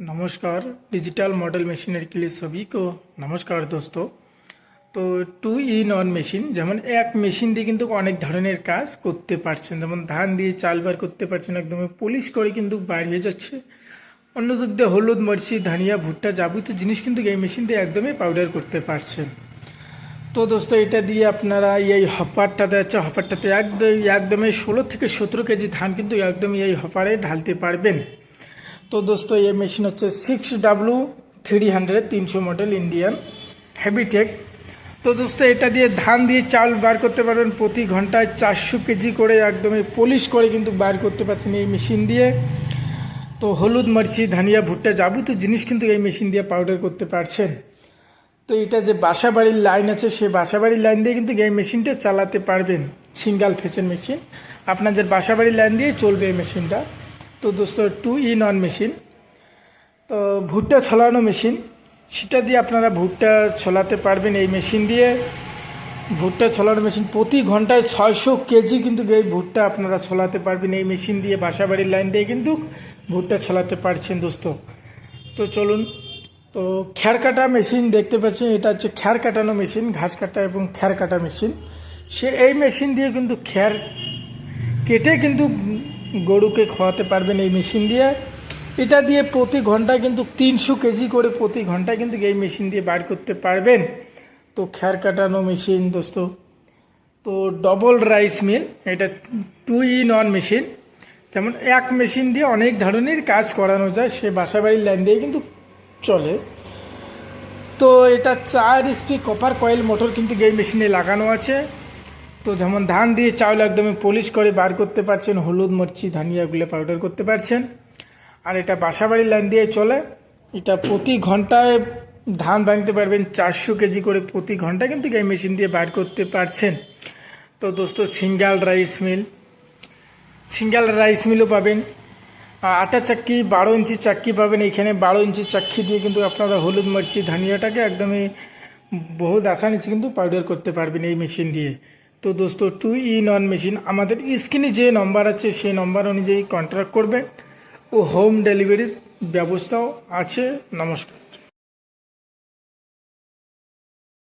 नमस्कार digital model machinery के लिए सभी को নমস্কার দোস্ত তো টু ইন ওয়ান মেশিন যেমন এক মেশিন দিয়ে কিন্তু অনেক ধরনের কাজ করতে পারছেন যেমন ধান দিয়ে চাল বার করতে পারছেন একদম পলিশ করে কিন্তু বার হয়ে যাচ্ছে অন্য দিক দিয়ে হলুদ মরিচি ধনিয়া ভুট্টা যাবতীয় জিনিস কিন্তু এই মেশিন দিয়ে একদমই পাউডার করতে পারছেন তো দোস্ত এটা দিয়ে আপনারা এই হপারটাতে আছে হপারটাতে একদম একদমই ষোলো থেকে সতেরো কেজি ধান কিন্তু একদমই এই হপারে ঢালতে পারবেন তো দোস্ত, এই মেশিন হচ্ছে সিক্স ডাব্লু থ্রি হান্ড্রেড তিনশো মডেল ইন্ডিয়ান হ্যাবিটেক তো দোস্ত, এটা দিয়ে ধান দিয়ে চাল বার করতে পারবেন প্রতি ঘন্টায় চারশো কেজি করে, একদমই পলিশ করে কিন্তু বার করতে পারছেন এই মেশিন দিয়ে। তো হলুদ মরিচি, ধনিয়া, ভুট্টা যাবতীয় জিনিস কিন্তু এই মেশিন দিয়ে পাউডার করতে পারছেন। তো এটা যে বাসা বাড়ির লাইন আছে সেই বাসা বাড়ির লাইন দিয়ে কিন্তু এই মেশিনটা চালাতে পারবেন। সিঙ্গাল ফেসের মেশিন আপনাদের বাসা বাড়ির লাইন দিয়ে চলবে এই মেশিনটা তো দোস্ত টু ইন ওয়ান মেশিন তো ভুট্টা ছলানো মেশিন সেটা দিয়ে আপনারা ভুট্টা ছলাতে পারবেন এই মেশিন দিয়ে। ভুট্টা ছলানো মেশিন প্রতি ঘন্টায় ছয়শো কেজি কিন্তু এই ভুট্টা আপনারা ছলাতে পারবেন এই মেশিন দিয়ে বাসা বাড়ির লাইন দিয়ে কিন্তু ভুট্টা ছলাতে পারছেন দোস্ত। তো চলুন, তো খ্যার কাটা মেশিন দেখতে পাচ্ছেন, এটা হচ্ছে খ্যার কাটানো মেশিন ঘাস কাটা এবং খ্যার কাটা মেশিন সে এই মেশিন দিয়ে কিন্তু খ্যার কেটে কিন্তু গরুকে খাওয়াতে পারবেন এই মেশিন দিয়ে। এটা দিয়ে প্রতি ঘন্টায় কিন্তু তিনশো কেজি করে প্রতি ঘন্টায় কিন্তু এই মেশিন দিয়ে বার করতে পারবেন। তো খ্যার কাটানো মেশিন, দোস্ত। তো ডবল রাইস মিল এটা টু ইন ওয়ান মেশিন যেমন এক মেশিন দিয়ে অনেক ধরনের কাজ করানো যায়, সে বাসাবাড়ির লাইন দিয়ে কিন্তু চলে। তো এটা চার স্পি কপার কয়েল মোটর কিন্তু এই মেশিনে লাগানো আছে। তো যেমন ধান দিয়ে চাউল একদমই পলিশ করে বার করতে পারছেন, হলুদ, মরচি ধনিয়াগুলো পাউডার করতে পারছেন। আর এটা বাসাবাড়ির লাইন দিয়ে চলে। এটা প্রতি ঘন্টায় ধান ভাঙতে পারবেন চারশো কেজি করে প্রতি ঘণ্টা কিন্তু এই মেশিন দিয়ে বার করতে পারছেন। তো দোস্ত, single rice meal. Single rice মিলও পাবেন। আটা চাক্কি, বারো ইঞ্চি চাক্কি পাবেন। এখানে বারো ইঞ্চি চাক্কি দিয়ে কিন্তু আপনারা হলুদ, মরিচি, ধনিয়াটাকে একদমই বহুত আসানিসে কিন্তু পাউডার করতে পারবেন এই মেশিন দিয়ে। তো দোস্ত টু ইন নন মেশিন আমাদের স্ক্রিনে যে নম্বর আছে, সেই নম্বর অনুযায়ী কন্ট্যাক্ট করবেন ও হোম ডেলিভারির ব্যবস্থাও আছে। নমস্কার।